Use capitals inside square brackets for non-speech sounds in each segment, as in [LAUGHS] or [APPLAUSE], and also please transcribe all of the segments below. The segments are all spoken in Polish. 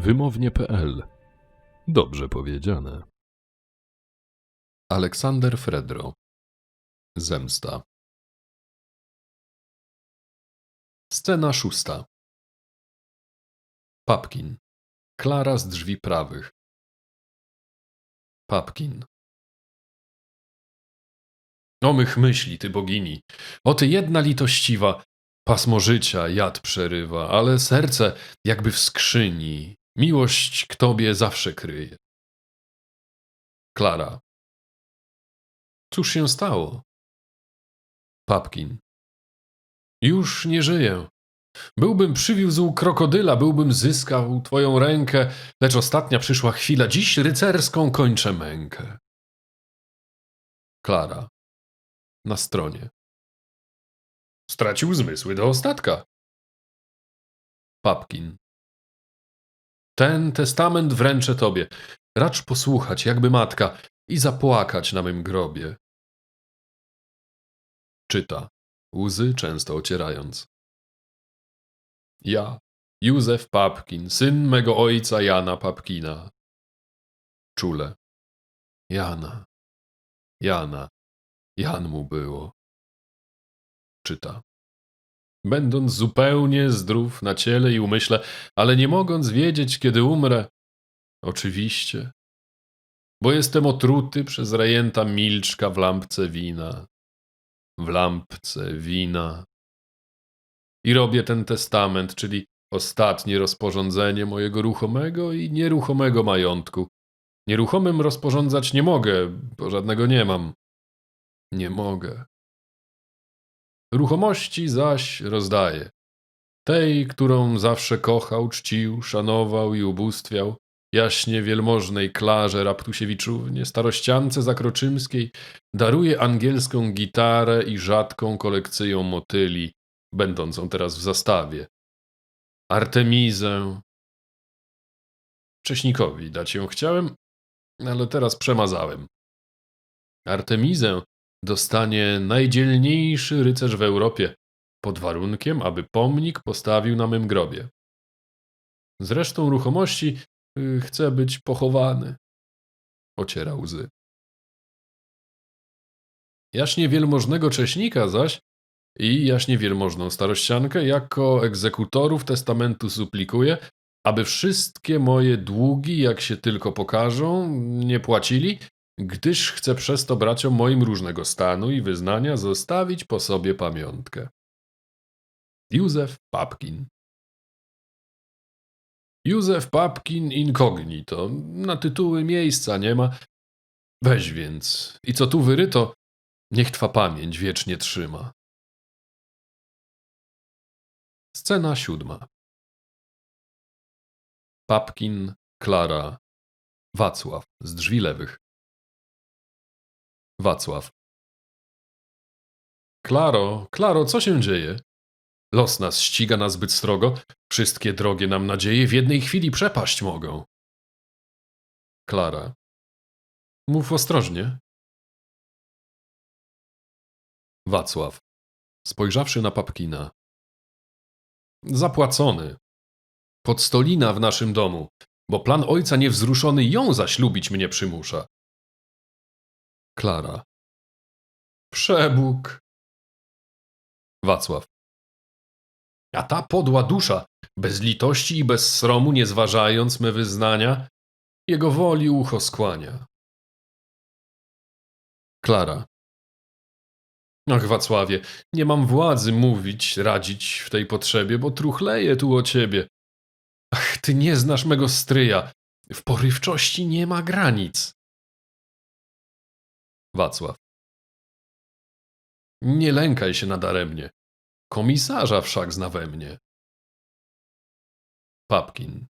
Wymownie.pl Dobrze powiedziane. Aleksander Fredro. Zemsta. Scena szósta. Papkin. Klara z drzwi prawych. Papkin. O mych myśli, ty bogini, o ty jedna litościwa, pasmo życia jad przerywa, ale serce jakby w skrzyni, miłość k tobie zawsze kryje. Klara Cóż się stało? Papkin Już nie żyję. Byłbym przywiózł krokodyla, byłbym zyskał twoją rękę, lecz ostatnia przyszła chwila, dziś rycerską kończę mękę. Klara na stronie. Stracił zmysły do ostatka. Papkin. Ten testament wręczę tobie. Racz posłuchać, jakby matka, i zapłakać na mym grobie. Czyta, łzy często ocierając. Ja, Józef Papkin, syn mego ojca Jana Papkina. Czule. Jana, Jana, Jan mu było. Czyta. Będąc zupełnie zdrów na ciele i umyśle, ale nie mogąc wiedzieć, kiedy umrę, oczywiście, bo jestem otruty przez rejenta milczka w lampce wina. W lampce wina. I robię ten testament, czyli ostatnie rozporządzenie mojego ruchomego i nieruchomego majątku. Nieruchomym rozporządzać nie mogę, bo żadnego nie mam. Nie mogę. Ruchomości zaś rozdaję. Tej, którą zawsze kochał, czcił, szanował i ubóstwiał, jaśnie wielmożnej Klarze Raptusiewiczównie, starościance zakroczymskiej, daruje angielską gitarę i rzadką kolekcję motyli, będącą teraz w zastawie. Artemizę. Cześnikowi dać ją chciałem, ale teraz przemazałem. Artemizę dostanie najdzielniejszy rycerz w Europie, pod warunkiem, aby pomnik postawił na mym grobie. Zresztą ruchomości y, chce być pochowany. Ociera łzy. Jaśnie wielmożnego cześnika zaś i jaśnie wielmożną starościankę jako egzekutorów testamentu suplikuję, aby wszystkie moje długi, jak się tylko pokażą, nie płacili, gdyż chcę przez to braciom moim różnego stanu i wyznania zostawić po sobie pamiątkę. Józef Papkin Józef Papkin incognito. Na tytuły miejsca nie ma. Weź więc. I co tu wyryto, niech twa pamięć wiecznie trzyma. Scena siódma. Papkin, Klara, Wacław z drzwi lewych. Wacław. Klaro, Klaro, co się dzieje? Los nas ściga na zbyt strogo, wszystkie drogie nam nadzieje w jednej chwili przepaść mogą. Klara. Mów ostrożnie. Wacław. Spojrzawszy na Papkina. Zapłacony. Podstolina w naszym domu, bo plan ojca niewzruszony ją zaślubić mnie przymusza. Klara. Przebóg. Wacław. A ta podła dusza, bez litości i bez sromu nie zważając me wyznania, jego woli ucho skłania. Klara. Ach, Wacławie, nie mam władzy mówić, radzić w tej potrzebie, bo truchleję tu o ciebie. Ach, ty nie znasz mego stryja. W porywczości nie ma granic. Wacław. Nie lękaj się nadaremnie. Komisarza wszak zna we mnie. Papkin.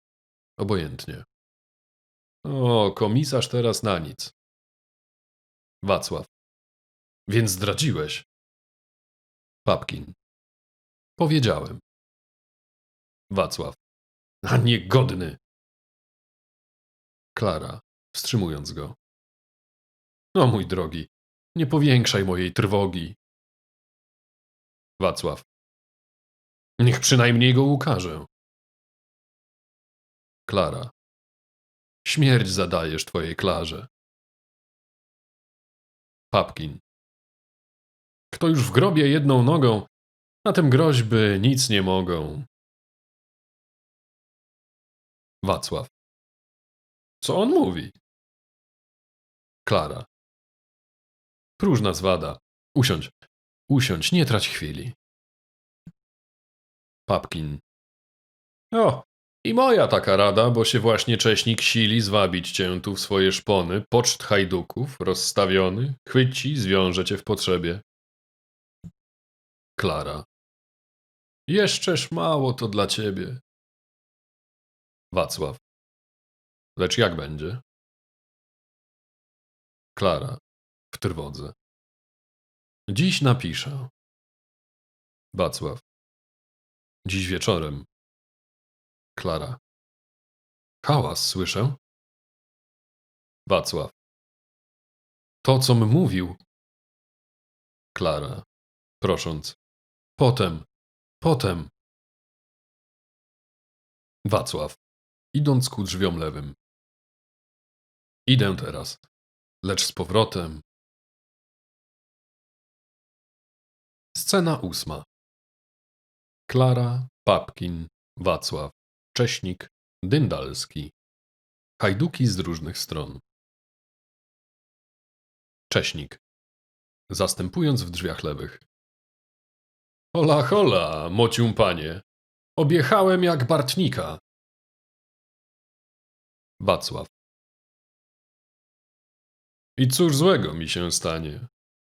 Obojętnie. O, komisarz teraz na nic. Wacław. Więc zdradziłeś. Papkin. Powiedziałem. Wacław. A niegodny. Klara, wstrzymując go. No mój drogi, nie powiększaj mojej trwogi. Wacław. Niech przynajmniej go ukażę. Klara. Śmierć zadajesz twojej Klarze. Papkin. Kto już w grobie jedną nogą, na tym groźby nic nie mogą. Wacław. Co on mówi? Klara. Próżna zwada. Usiądź. Usiądź, nie trać chwili. Papkin. O, i moja taka rada, bo się właśnie cześnik sili zwabić cię tu w swoje szpony, poczt hajduków, rozstawiony, chwyci, zwiąże cię w potrzebie. Klara. Jeszczeż mało to dla ciebie. Wacław. Lecz jak będzie? Klara. W trwodze. Dziś napiszę. Wacław. Dziś wieczorem. Klara. Hałas słyszę? Wacław. To, com mówił. Klara. Prosząc. Potem. Potem. Wacław. Idąc ku drzwiom lewym. Idę teraz. Lecz z powrotem. Scena ósma. Klara, Papkin, Wacław, Cześnik, Dyndalski. Hajduki z różnych stron. Cześnik. Zastępując w drzwiach lewych. Hola, hola, mocium panie. Objechałem jak Bartnika. Wacław. I cóż złego mi się stanie?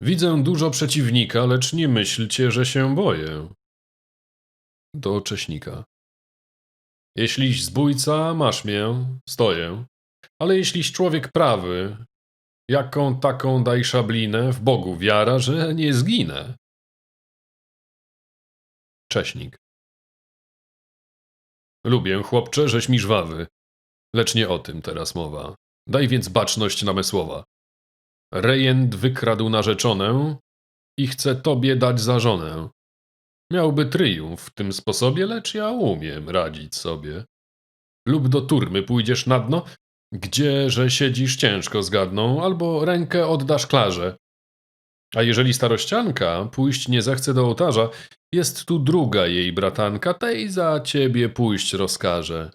Widzę dużo przeciwnika, lecz nie myślcie, że się boję. Do Cześnika. Jeśliś zbójca, masz mię, stoję. Ale jeśliś człowiek prawy, jaką taką daj szablinę, w Bogu wiara, że nie zginę. Cześnik. Lubię, chłopcze, żeś mi żwawy. Lecz nie o tym teraz mowa. Daj więc baczność namysłowa. Rejent wykradł narzeczonę i chce tobie dać za żonę. Miałby tryumf w tym sposobie, lecz ja umiem radzić sobie. Lub do turmy pójdziesz na dno, gdzie, że siedzisz ciężko zgadną, albo rękę oddasz klarze. A jeżeli starościanka pójść nie zechce do ołtarza, jest tu druga jej bratanka, tej za ciebie pójść rozkaże.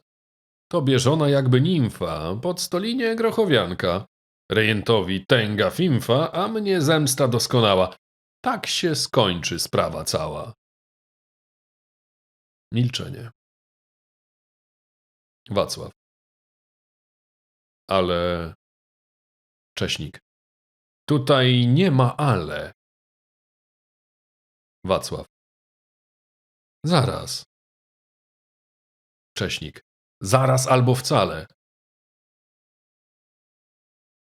Tobie żona jakby nimfa, pod stolinie grochowianka. Rejentowi tęga fimfa, a mnie zemsta doskonała. Tak się skończy sprawa cała. Milczenie. Wacław. Ale. Cześnik. Tutaj nie ma ale. Wacław. Zaraz. Cześnik. Zaraz albo wcale.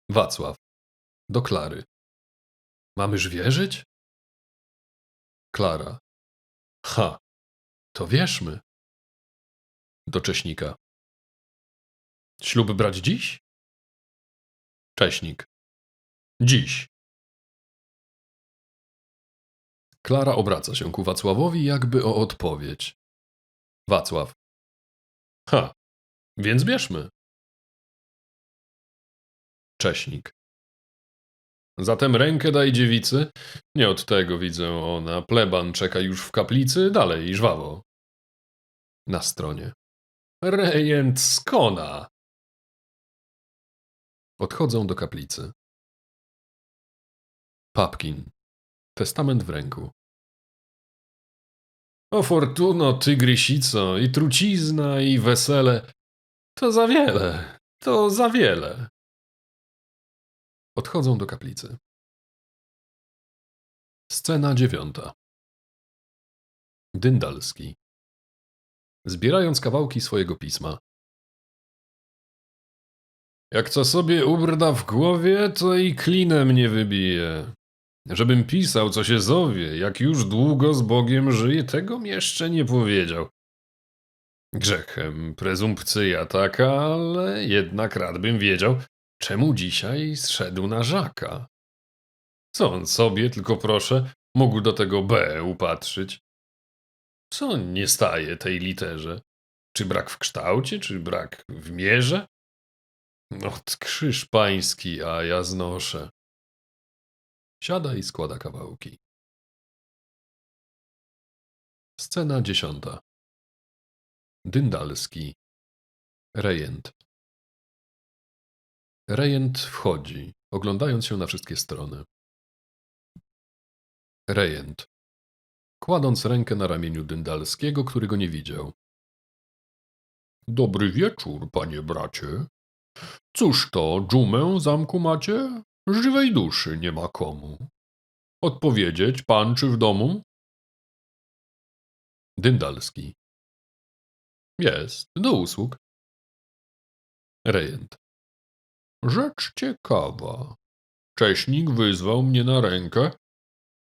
Wacław. Do Klary. Mamyż wierzyć? Klara. Ha. To wierzmy. Do Cześnika. Ślub brać dziś? Cześnik. Dziś. Klara obraca się ku Wacławowi, jakby o odpowiedź. Wacław. Ha, więc bierzmy. Cześnik. Zatem rękę daj dziewicy. Nie od tego widzę ona. Pleban czeka już w kaplicy, dalej żwawo. Na stronie. Rejent skona. Odchodzą do kaplicy. Papkin. Testament w ręku. O fortuno, tygrysico, i trucizna, i wesele. To za wiele, to za wiele. Odchodzą do kaplicy. Scena dziewiąta. Dyndalski. Zbierając kawałki swojego pisma. Jak co sobie ubrda w głowie, to i klinem nie wybije. Żebym pisał, co się zowie, jak już długo z Bogiem żyje, tego mi jeszcze nie powiedział. Grzechem prezumpcyja taka, ale jednak rad bym wiedział, czemu dzisiaj zszedł na żaka. Co on sobie, tylko proszę, mógł do tego B upatrzyć? Co nie staje tej literze? Czy brak w kształcie, czy brak w mierze? No, krzyż pański, a ja znoszę. Siada i składa kawałki. Scena dziesiąta. Dyndalski. Rejent. Rejent wchodzi, oglądając się na wszystkie strony. Rejent. Kładąc rękę na ramieniu Dyndalskiego, który go nie widział. Dobry wieczór, panie bracie. Cóż to, dżumę zamku macie? Żywej duszy nie ma komu. Odpowiedzieć, pan czy w domu? Dyndalski. Jest, do usług. Rejent. Rzecz ciekawa. Cześnik wyzwał mnie na rękę,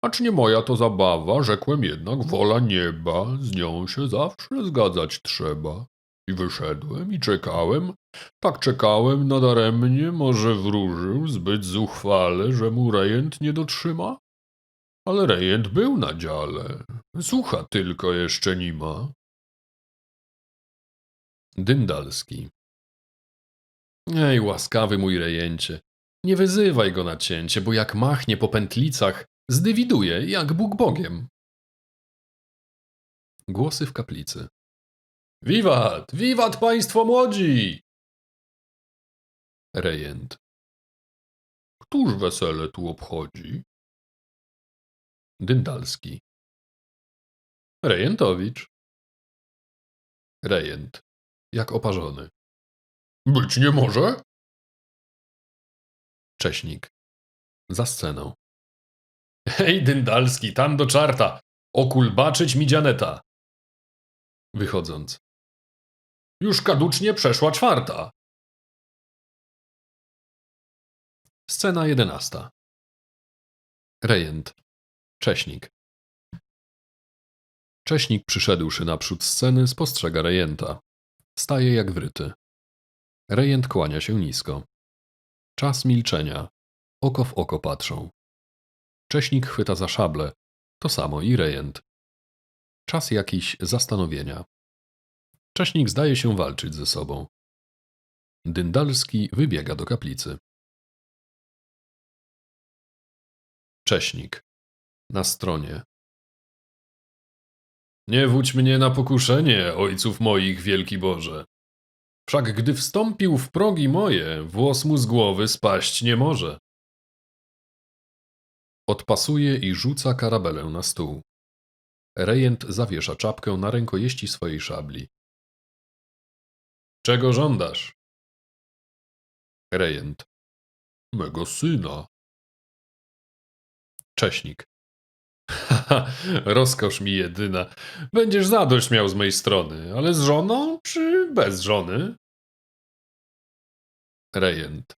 acz nie moja to zabawa, rzekłem jednak wola nieba, z nią się zawsze zgadzać trzeba. I wyszedłem i czekałem, tak czekałem nadaremnie, może wróżył zbyt zuchwale, że mu rejent nie dotrzyma? Ale rejent był na dziale, słucha tylko jeszcze nie ma. Dyndalski. Ej, łaskawy mój rejencie, nie wyzywaj go na cięcie, bo jak machnie po pętlicach, zdywiduje jak Bóg Bogiem. Głosy w kaplicy. Wiwat, wiwat państwo młodzi! Rejent. Któż wesele tu obchodzi? Dyndalski. Rejentowicz. Rejent. Jak oparzony. Być nie może? Cześnik. Za sceną. Hej, Dyndalski, tam do czarta! Okulbaczyć mi dzianeta! Wychodząc. Już kaducznie przeszła czwarta. Scena jedenasta. Rejent. Cześnik. Cześnik przyszedłszy naprzód sceny, spostrzega rejenta. Staje jak wryty. Rejent kłania się nisko. Czas milczenia. Oko w oko patrzą. Cześnik chwyta za szablę. To samo i rejent. Czas jakiś zastanowienia. Cześnik zdaje się walczyć ze sobą. Dyndalski wybiega do kaplicy. Cześnik. Na stronie. Nie wódź mnie na pokuszenie, ojców moich, wielki Boże. Wszak gdy wstąpił w progi moje, włos mu z głowy spaść nie może. Odpasuje i rzuca karabelę na stół. Rejent zawiesza czapkę na rękojeści swojej szabli. Czego żądasz? Rejent. Mego syna. Cześnik. [LAUGHS] Haha, rozkosz mi jedyna. Będziesz zadość miał z mej strony, ale z żoną czy bez żony? Rejent.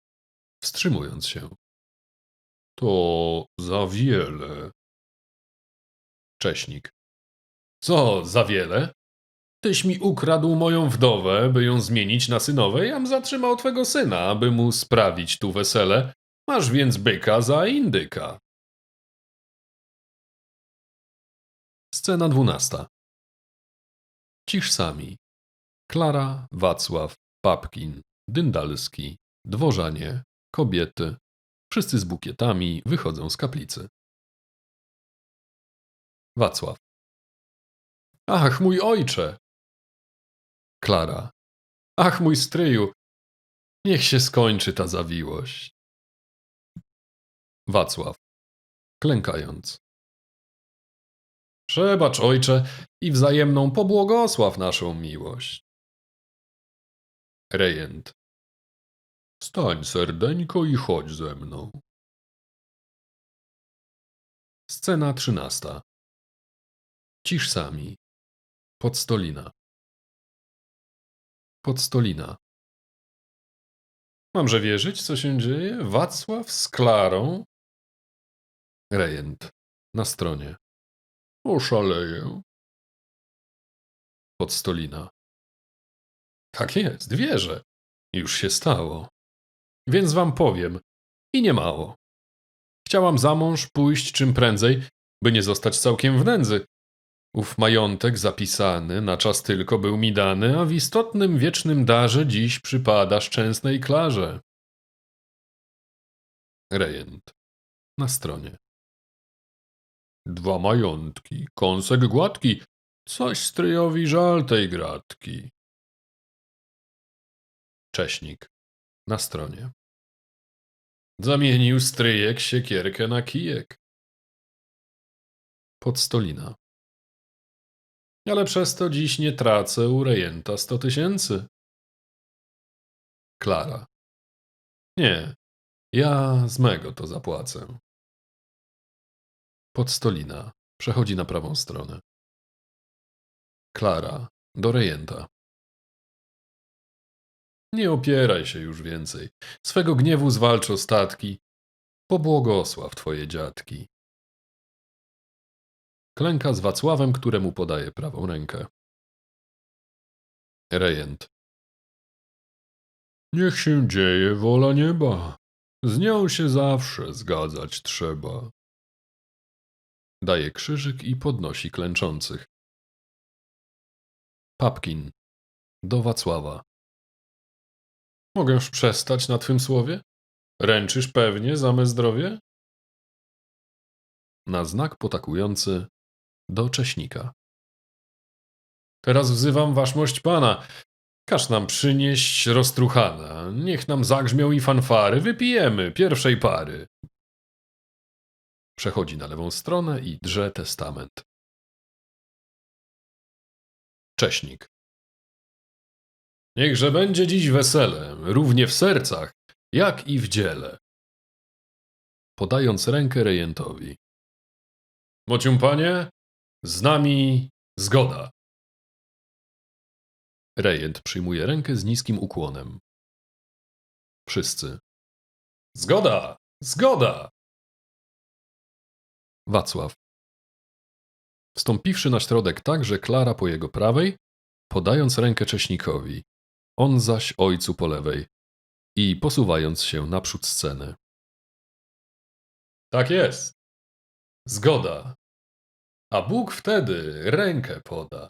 Wstrzymując się. To za wiele. Cześnik. Co za wiele? Tyś mi ukradł moją wdowę, by ją zmienić na synowej, am zatrzymał twego syna, aby mu sprawić tu wesele. Masz więc byka za indyka. Scena dwunasta. Cisz sami. Klara, Wacław, Papkin, Dyndalski, dworzanie, kobiety. Wszyscy z bukietami wychodzą z kaplicy. Wacław. Ach, mój ojcze! Klara. Ach, mój stryju! Niech się skończy ta zawiłość. Wacław. Klękając. Przebacz, ojcze, i wzajemną pobłogosław naszą miłość. Rejent. Stań serdeńko i chodź ze mną. Scena trzynasta. Cisz sami. Podstolina. Podstolina. Mamże wierzyć, co się dzieje? Wacław z Klarą? Rejent. Na stronie. Oszaleję. Podstolina. Tak jest, wierzę. Już się stało. Więc wam powiem. I nie mało. Chciałam za mąż pójść czym prędzej, by nie zostać całkiem w nędzy. Ów majątek zapisany na czas tylko był mi dany, a w istotnym wiecznym darze dziś przypada szczęsnej Klarze. Rejent. Na stronie. Dwa majątki, kąsek gładki, coś stryjowi żal tej gratki. Cześnik. Na stronie. Zamienił stryjek siekierkę na kijek. Podstolina. Ale przez to dziś nie tracę u rejenta sto tysięcy. Klara. Nie, ja z mego to zapłacę. Podstolina. Przechodzi na prawą stronę. Klara. Do rejenta. Nie opieraj się już więcej. Swego gniewu zwalcz ostatki. Pobłogosław twoje dziadki. Klęka z Wacławem, któremu podaje prawą rękę. Rejent. Niech się dzieje wola nieba. Z nią się zawsze zgadzać trzeba. Daje krzyżyk i podnosi klęczących. Papkin. Do Wacława. Mogę już przestać na twym słowie? Ręczysz pewnie za me zdrowie? Na znak potakujący do Cześnika. Teraz wzywam waszmość pana. Każ nam przynieść roztruchana. Niech nam zagrzmią i fanfary. Wypijemy pierwszej pary. Przechodzi na lewą stronę i drze testament. Cześnik. Niechże będzie dziś weselem, równie w sercach, jak i w dziele. Podając rękę rejentowi. Mocium panie, z nami zgoda. Rejent przyjmuje rękę z niskim ukłonem. Wszyscy. Zgoda! Zgoda! Wacław. Wstąpiwszy na środek tak, że Klara po jego prawej, podając rękę Cześnikowi, on zaś ojcu po lewej i posuwając się naprzód sceny. Tak jest. Zgoda. A Bóg wtedy rękę poda.